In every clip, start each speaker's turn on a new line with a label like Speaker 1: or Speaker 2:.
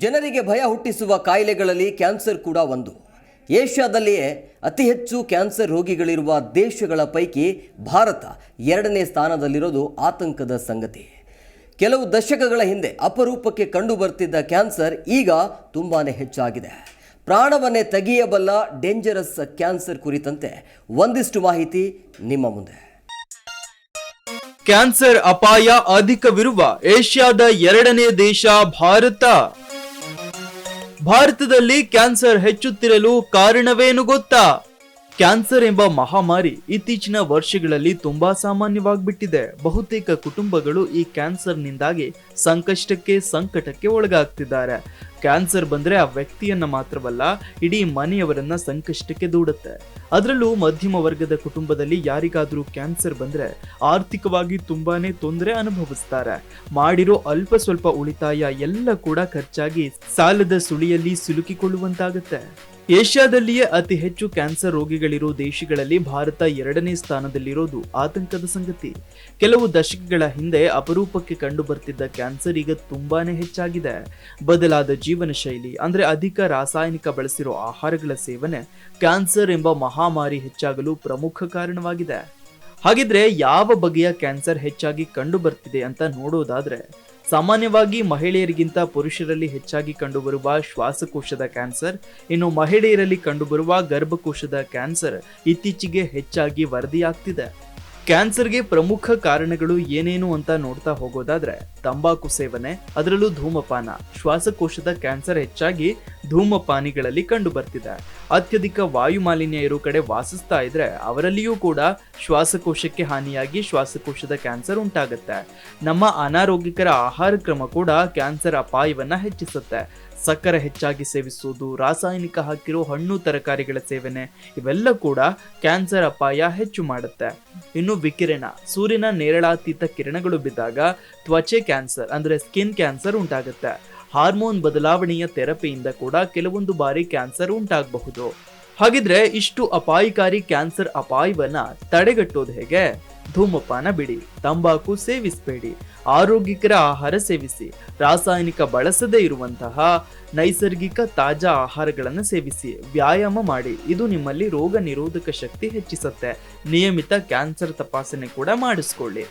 Speaker 1: ಜನರಿಗೆ ಭಯ ಹುಟ್ಟಿಸುವ ಕಾಯಿಲೆಗಳಲ್ಲಿ ಕ್ಯಾನ್ಸರ್ ಕೂಡ ಒಂದು. ಏಷ್ಯಾದಲ್ಲಿಯೇ ಅತಿ ಹೆಚ್ಚು ಕ್ಯಾನ್ಸರ್ ರೋಗಿಗಳಿರುವ ದೇಶಗಳ ಪೈಕಿ ಭಾರತ ಎರಡನೇ ಸ್ಥಾನದಲ್ಲಿರೋದು ಆತಂಕದ ಸಂಗತಿ. ಕೆಲವು ದಶಕಗಳ ಹಿಂದೆ ಅಪರೂಪಕ್ಕೆ ಕಂಡುಬರ್ತಿದ್ದ ಕ್ಯಾನ್ಸರ್ ಈಗ ತುಂಬಾ ಹೆಚ್ಚಾಗಿದೆ. ಪ್ರಾಣವನ್ನೇ ತೆಗೆಯಬಲ್ಲ ಡೇಂಜರಸ್ ಕ್ಯಾನ್ಸರ್ ಕುರಿತಂತೆ ಒಂದಿಷ್ಟು ಮಾಹಿತಿ ನಿಮ್ಮ ಮುಂದೆ.
Speaker 2: ಕ್ಯಾನ್ಸರ್ ಅಪಾಯ ಅಧಿಕವಿರುವ ಏಷ್ಯಾದ ಎರಡನೇ ದೇಶ ಭಾರತ. ಭಾರತದಲ್ಲಿ ಕ್ಯಾನ್ಸರ್ ಹೆಚ್ಚುತ್ತಿರಲು ಕಾರಣವೇನು ಗೊತ್ತಾ? ಕ್ಯಾನ್ಸರ್ ಎಂಬ ಮಹಾಮಾರಿ ಇತ್ತೀಚಿನ ವರ್ಷಗಳಲ್ಲಿ ತುಂಬಾ ಸಾಮಾನ್ಯವಾಗಿಬಿಟ್ಟಿದೆ. ಬಹುತೇಕ ಕುಟುಂಬಗಳು ಈ ಕ್ಯಾನ್ಸರ್ನಿಂದಾಗಿ ಸಂಕಷ್ಟಕ್ಕೆ, ಸಂಕಟಕ್ಕೆ ಒಳಗಾಗ್ತಿದ್ದಾರೆ. ಕ್ಯಾನ್ಸರ್ ಬಂದ್ರೆ ಆ ವ್ಯಕ್ತಿಯನ್ನ ಮಾತ್ರವಲ್ಲ, ಇಡೀ ಮನೆಯವರನ್ನ ಸಂಕಷ್ಟಕ್ಕೆ ದೂಡುತ್ತೆ. ಅದರಲ್ಲೂ ಮಧ್ಯಮ ವರ್ಗದ ಕುಟುಂಬದಲ್ಲಿ ಯಾರಿಗಾದರೂ ಕ್ಯಾನ್ಸರ್ ಬಂದ್ರೆ ಆರ್ಥಿಕವಾಗಿ ತುಂಬಾನೇ ತೊಂದರೆ ಅನುಭವಿಸ್ತಾರೆ. ಮಾಡಿರೋ ಅಲ್ಪ ಸ್ವಲ್ಪ ಉಳಿತಾಯ ಎಲ್ಲ ಕೂಡ ಖರ್ಚಾಗಿ ಸಾಲದ ಸುಳಿಯಲ್ಲಿ ಸಿಲುಕಿಕೊಳ್ಳುವಂತಾಗತ್ತೆ. ಏಷ್ಯಾದಲ್ಲಿಯೇ ಅತಿ ಹೆಚ್ಚು ಕ್ಯಾನ್ಸರ್ ರೋಗಿಗಳಿರೋ ದೇಶಗಳಲ್ಲಿ ಭಾರತ ಎರಡನೇ ಸ್ಥಾನದಲ್ಲಿರೋದು ಆತಂಕದ ಸಂಗತಿ. ಕೆಲವು ದಶಕಗಳ ಹಿಂದೆ ಅಪರೂಪಕ್ಕೆ ಕಂಡು ಬರ್ತಿದ್ದ ಕ್ಯಾನ್ಸರ್ ಈಗ ತುಂಬಾನೇ ಹೆಚ್ಚಾಗಿದೆ. ಬದಲಾದ ಜೀವನ ಶೈಲಿ ಅಂದ್ರೆ ಅಧಿಕ ರಾಸಾಯನಿಕ ಬಳಸಿರೋ ಆಹಾರಗಳ ಸೇವನೆ, ಕ್ಯಾನ್ಸರ್ ಎಂಬ ಮಹಾಮಾರಿ ಹೆಚ್ಚಾಗಲು ಪ್ರಮುಖ ಕಾರಣವಾಗಿದೆ. ಹಾಗಿದ್ರೆ ಯಾವ ಬಗೆಯ ಕ್ಯಾನ್ಸರ್ ಹೆಚ್ಚಾಗಿ ಕಂಡು ಬರ್ತಿದೆ ಅಂತ ನೋಡೋದಾದ್ರೆ ಸಾಮಾನ್ಯವಾಗಿ ಮಹಿಳೆಯರಿಗಿಂತ ಪುರುಷರಲ್ಲಿ ಹೆಚ್ಚಾಗಿ ಕಂಡುಬರುವ ಶ್ವಾಸಕೋಶದ ಕ್ಯಾನ್ಸರ್, ಇನ್ನು ಮಹಿಳೆಯರಲ್ಲಿ ಕಂಡುಬರುವ ಗರ್ಭಕೋಶದ ಕ್ಯಾನ್ಸರ್ ಇತ್ತೀಚೆಗೆ ಹೆಚ್ಚಾಗಿ ವರದಿಯಾಗ್ತಿದೆ. ಕ್ಯಾನ್ಸರ್ಗೆ ಪ್ರಮುಖ ಕಾರಣಗಳು ಏನೇನು ಅಂತ ನೋಡ್ತಾ ಹೋಗೋದಾದ್ರೆ, ತಂಬಾಕು ಸೇವನೆ, ಅದರಲ್ಲೂ ಧೂಮಪಾನ, ಶ್ವಾಸಕೋಶದ ಕ್ಯಾನ್ಸರ್ ಹೆಚ್ಚಾಗಿ ಧೂಮಪಾನಿಗಳಲ್ಲಿ ಕಂಡುಬರ್ತಿದೆ. ಅತ್ಯಧಿಕ ವಾಯು ಮಾಲಿನ್ಯ ಇರೋ ಕಡೆ ವಾಸಿಸ್ತಾ ಇದ್ರೆ ಅವರಲ್ಲಿಯೂ ಕೂಡ ಶ್ವಾಸಕೋಶಕ್ಕೆ ಹಾನಿಯಾಗಿ ಶ್ವಾಸಕೋಶದ ಕ್ಯಾನ್ಸರ್ ಉಂಟಾಗುತ್ತೆ. ನಮ್ಮ ಅನಾರೋಗ್ಯಕರ ಆಹಾರ ಕ್ರಮ ಕೂಡ ಕ್ಯಾನ್ಸರ್ ಅಪಾಯವನ್ನ ಹೆಚ್ಚಿಸುತ್ತೆ. ಸಕ್ಕರೆ ಹೆಚ್ಚಾಗಿ ಸೇವಿಸುವುದು, ರಾಸಾಯನಿಕ ಹಾಕಿರೋ ಹಣ್ಣು ತರಕಾರಿಗಳ ಸೇವನೆ, ಇವೆಲ್ಲ ಕೂಡ ಕ್ಯಾನ್ಸರ್ ಅಪಾಯ ಹೆಚ್ಚು ಮಾಡುತ್ತೆ. ಇನ್ನು ವಿಕಿರಣ, ಸೂರ್ಯನ ನೇರಳಾತೀತ ಕಿರಣಗಳು ಬಿದ್ದಾಗ ತ್ವಚೆ ಕ್ಯಾನ್ಸರ್ ಅಂದ್ರೆ ಸ್ಕಿನ್ ಕ್ಯಾನ್ಸರ್ ಉಂಟಾಗುತ್ತೆ. ಹಾರ್ಮೋನ್ ಬದಲಾವಣೆಯ ಥೆರಪಿಯಿಂದ ಕೂಡ ಕೆಲವೊಂದು ಬಾರಿ ಕ್ಯಾನ್ಸರ್ ಉಂಟಾಗಬಹುದು. ಹಾಗಿದ್ರೆ ಇಷ್ಟು ಅಪಾಯಕಾರಿ ಕ್ಯಾನ್ಸರ್ ಅಪಾಯವನ್ನ ತಡೆಗಟ್ಟೋದು ಹೇಗೆ? ಧೂಮಪಾನ ಬಿಡಿ, ತಂಬಾಕು ಸೇವಿಸಬೇಡಿ, ಆರೋಗ್ಯಕರ ಆಹಾರ ಸೇವಿಸಿ, ರಾಸಾಯನಿಕ ಬಳಸದೇ ಇರುವಂತಹ ನೈಸರ್ಗಿಕ ತಾಜಾ ಆಹಾರಗಳನ್ನು ಸೇವಿಸಿ, ವ್ಯಾಯಾಮ ಮಾಡಿ, ಇದು ನಿಮ್ಮಲ್ಲಿ ರೋಗ ನಿರೋಧಕ ಶಕ್ತಿ ಹೆಚ್ಚಿಸುತ್ತೆ. ನಿಯಮಿತ ಕ್ಯಾನ್ಸರ್ ತಪಾಸಣೆ ಕೂಡ ಮಾಡಿಸ್ಕೊಳ್ಳಿ.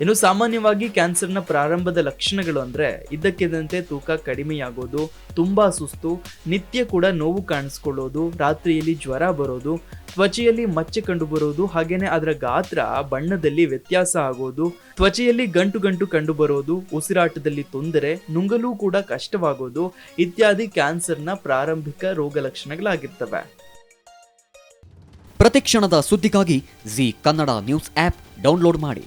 Speaker 2: ಇನ್ನು ಸಾಮಾನ್ಯವಾಗಿ ಕ್ಯಾನ್ಸರ್ನ ಪ್ರಾರಂಭದ ಲಕ್ಷಣಗಳು ಅಂದ್ರೆ ಇದ್ದಕ್ಕಿದ್ದಂತೆ ತೂಕ ಕಡಿಮೆಯಾಗೋದು, ತುಂಬಾ ಸುಸ್ತು, ನಿತ್ಯ ಕೂಡ ನೋವು ಕಾಣಿಸ್ಕೊಳ್ಳೋದು, ರಾತ್ರಿಯಲ್ಲಿ ಜ್ವರ ಬರೋದು, ತ್ವಚೆಯಲ್ಲಿ ಮಚ್ಚೆ ಕಂಡು ಬರೋದು, ಹಾಗೇನೆ ಅದರ ಗಾತ್ರ ಬಣ್ಣದಲ್ಲಿ ವ್ಯತ್ಯಾಸ ಆಗೋದು, ತ್ವಚೆಯಲ್ಲಿ ಗಂಟು ಗಂಟು ಕಂಡು ಬರೋದು, ಉಸಿರಾಟದಲ್ಲಿ ತೊಂದರೆ, ನುಂಗಲು ಕೂಡ ಕಷ್ಟವಾಗೋದು ಇತ್ಯಾದಿ ಕ್ಯಾನ್ಸರ್ನ ಪ್ರಾರಂಭಿಕ ರೋಗ ಲಕ್ಷಣಗಳಾಗಿರ್ತವೆ.
Speaker 3: ಪ್ರತಿಕ್ಷಣದ ಸುದ್ದಿಗಾಗಿ Zee Kannada news app download ಮಾಡಿ.